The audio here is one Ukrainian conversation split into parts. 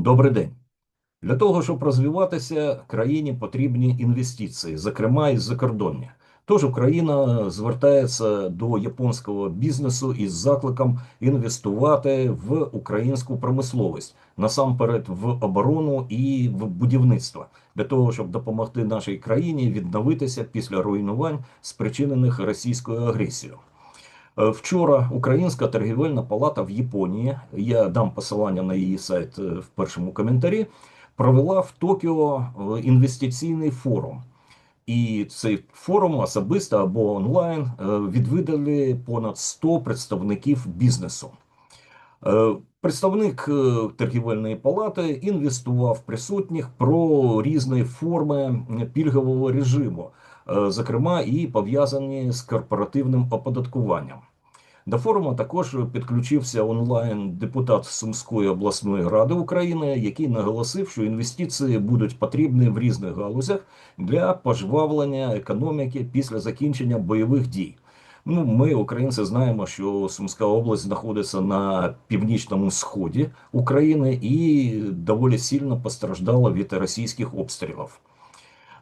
Добрий день. Для того, щоб розвиватися, країні потрібні інвестиції, зокрема із закордоння. Тож Україна звертається до японського бізнесу із закликом інвестувати в українську промисловість, насамперед в оборону і в будівництво, для того, щоб допомогти нашій країні відновитися після руйнувань, спричинених російською агресією. Е, Вчора Українська торгівельна палата в Японії, я дам посилання на її сайт е, в першому коментарі, провела в Токіо е, інвестиційний форум. І цей форум особисто або онлайн відвідали понад 100 представників бізнесу. Представник торгівельної палати інвестував присутніх про різні форми пільгового режиму, зокрема і пов'язані з корпоративним оподаткуванням. До форуму також підключився онлайн депутат Сумської обласної ради України, який наголосив, що інвестиції будуть потрібні в різних галузях для пожвавлення економіки після закінчення бойових дій. Ну, ми, українці, знаємо, що Сумська область знаходиться на північному сході України і доволі сильно постраждала від російських обстрілів.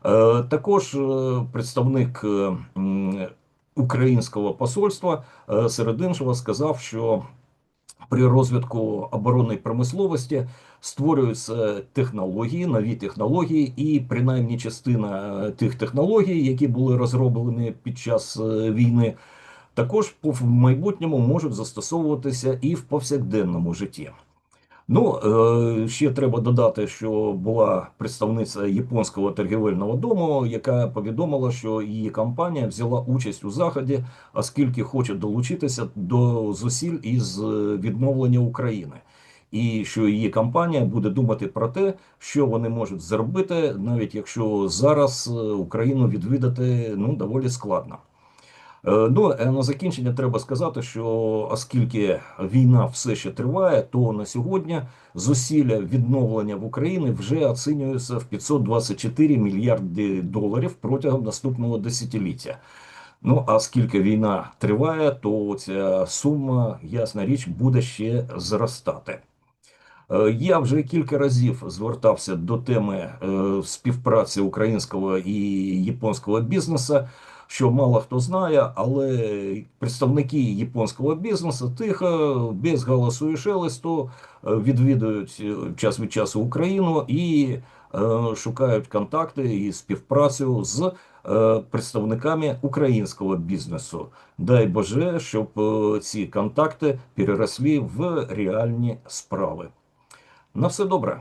Е, Також е, представник українського посольства е, серед іншого сказав, що при розвитку оборонної промисловості створюються технології, нові технології, і принаймні частина е, тих технологій, які були розроблені під час е, війни, також в майбутньому можуть застосовуватися і в повсякденному житті. Ну, е, ще треба додати, що була представниця японського торгівельного дому, яка повідомила, що її компанія взяла участь у заході, оскільки хоче долучитися до зусиль із е, відновлення України, і що її компанія буде думати про те, що вони можуть зробити, навіть якщо зараз е, Україну відвідати ну доволі складно. Е, Ну, е, на закінчення треба сказати, що оскільки війна все ще триває, то на сьогодні зусилля відновлення в Україні вже оцінюються в 524 мільярди доларів протягом наступного десятиліття. Ну а оскільки війна триває, то ця сума, ясна річ, буде ще зростати. Е, Я вже кілька разів звертався до теми співпраці українського і японського бізнесу, що мало хто знає, але представники японського бізнесу тихо, без галасу і шелесту е, відвідують е, час від часу Україну і е, шукають контакти і співпрацю з е, представниками українського бізнесу. Дай Боже, щоб е, ці контакти переросли в реальні справи. На все добре.